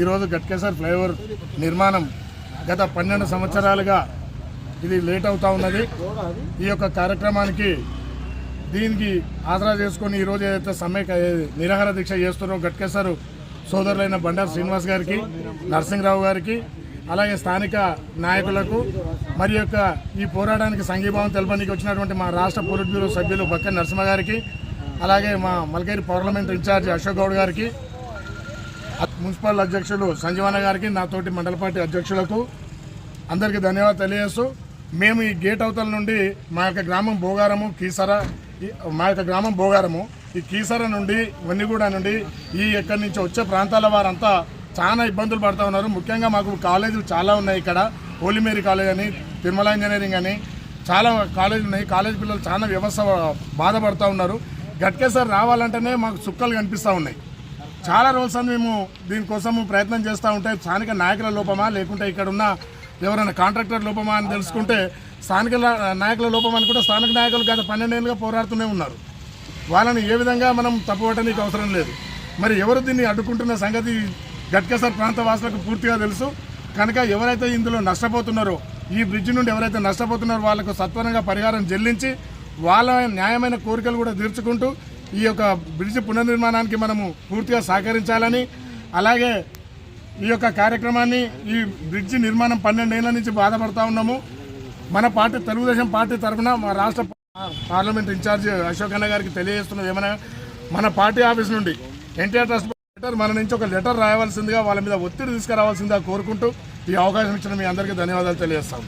ఈరోజు గట్కేసర్ ఫ్లైఓవర్ నిర్మాణం గత పన్నెండు సంవత్సరాలుగా ఇది లేట్ అవుతా ఉన్నది. ఈ యొక్క కార్యక్రమానికి దీనికి ఆసరా చేసుకొని ఈరోజు ఏదైతే సమ్మె నిరాహార దీక్ష చేస్తున్నారో గట్కేసర్ సోదరులైన బండారు శ్రీనివాస్ గారికి నరసింహరావు గారికి అలాగే స్థానిక నాయకులకు మరి యొక్క ఈ పోరాటానికి సంఘీభావం తెలపడానికి వచ్చినటువంటి మా రాష్ట్ర పోలిట్ బ్యూరో సభ్యులు బక్క నరసింహ గారికి అలాగే మా మల్కేరి పార్లమెంట్ ఇన్ఛార్జి అశోక్ గౌడ్ గారికి మున్సిపల్ అధ్యక్షులు సంజీవన్న గారికి నాతోటి మండల పార్టీ అధ్యక్షులకు అందరికీ ధన్యవాదాలు తెలియజేస్తూ మేము ఈ గేట్ అవతల నుండి మా యొక్క గ్రామం భోగారము కీసర ఈ- మా యొక్క గ్రామం భోగారము ఈ కీసర నుండి వన్నిగూడ నుండి ఈ ఎక్కడి నుంచి వచ్చే ప్రాంతాల వారంతా చాలా ఇబ్బందులు పడుతూ ఉన్నారు. ముఖ్యంగా మాకు కాలేజీలు చాలా ఉన్నాయి ఇక్కడ. హోలీమేరీ కాలేజ్ అని తిరుమల ఇంజనీరింగ్ అని చాలా కాలేజీలు ఉన్నాయి. కాలేజ్ పిల్లలు చాలా వ్యవస్థ బాధపడుతూ ఉన్నారు. గట్కేసారి రావాలంటేనే మాకు చుక్కలు కనిపిస్తూ ఉన్నాయి. చాలా రోజులు మేము దీనికోసం ప్రయత్నం చేస్తూ ఉంటే స్థానిక నాయకుల లోపమా లేకుంటే ఇక్కడ ఉన్న ఎవరైనా కాంట్రాక్టర్ లోపమా అని తెలుసుకుంటే స్థానిక నాయకుల లోపం అని కూడా స్థానిక నాయకులు గత పన్నెండేళ్ళుగా పోరాడుతూనే ఉన్నారు. వాళ్ళని ఏ విధంగా మనం తప్పుపట్టడానికి అవసరం లేదు. మరి ఎవరు దీన్ని అడ్డుకుంటున్న సంగతి గట్కేసర్ ప్రాంత వాసులకు పూర్తిగా తెలుసు. కనుక ఎవరైతే ఇందులో నష్టపోతున్నారో ఈ బ్రిడ్జ్ నుండి ఎవరైతే నష్టపోతున్నారో వాళ్ళకు సత్వరంగా పరిహారం చెల్లించి వాళ్ళ న్యాయమైన కోరికలు కూడా తీర్చుకుంటూ ఈ యొక్క బ్రిడ్జ్ పునర్నిర్మాణానికి మనము పూర్తిగా సహకరించాలని అలాగే ఈ యొక్క కార్యక్రమాన్ని ఈ బ్రిడ్జి నిర్మాణం పన్నెండేళ్ళ నుంచి బాధపడతా ఉన్నాము. మన పార్టీ తెలుగుదేశం పార్టీ తరఫున మా రాష్ట్ర పార్లమెంట్ ఇన్ఛార్జ్ అశోక్ అన్న గారికి తెలియజేస్తున్నది ఏమైనా మన పార్టీ ఆఫీస్ నుండి ఎన్టీఆర్ ట్రస్ట్ లెటర్ మన నుంచి ఒక లెటర్ రాయవలసిందిగా వాళ్ళ మీద ఒత్తిడి తీసుకురావాల్సిందిగా కోరుకుంటూ ఈ అవకాశం ఇచ్చిన మీ అందరికీ ధన్యవాదాలు తెలియజేస్తాం.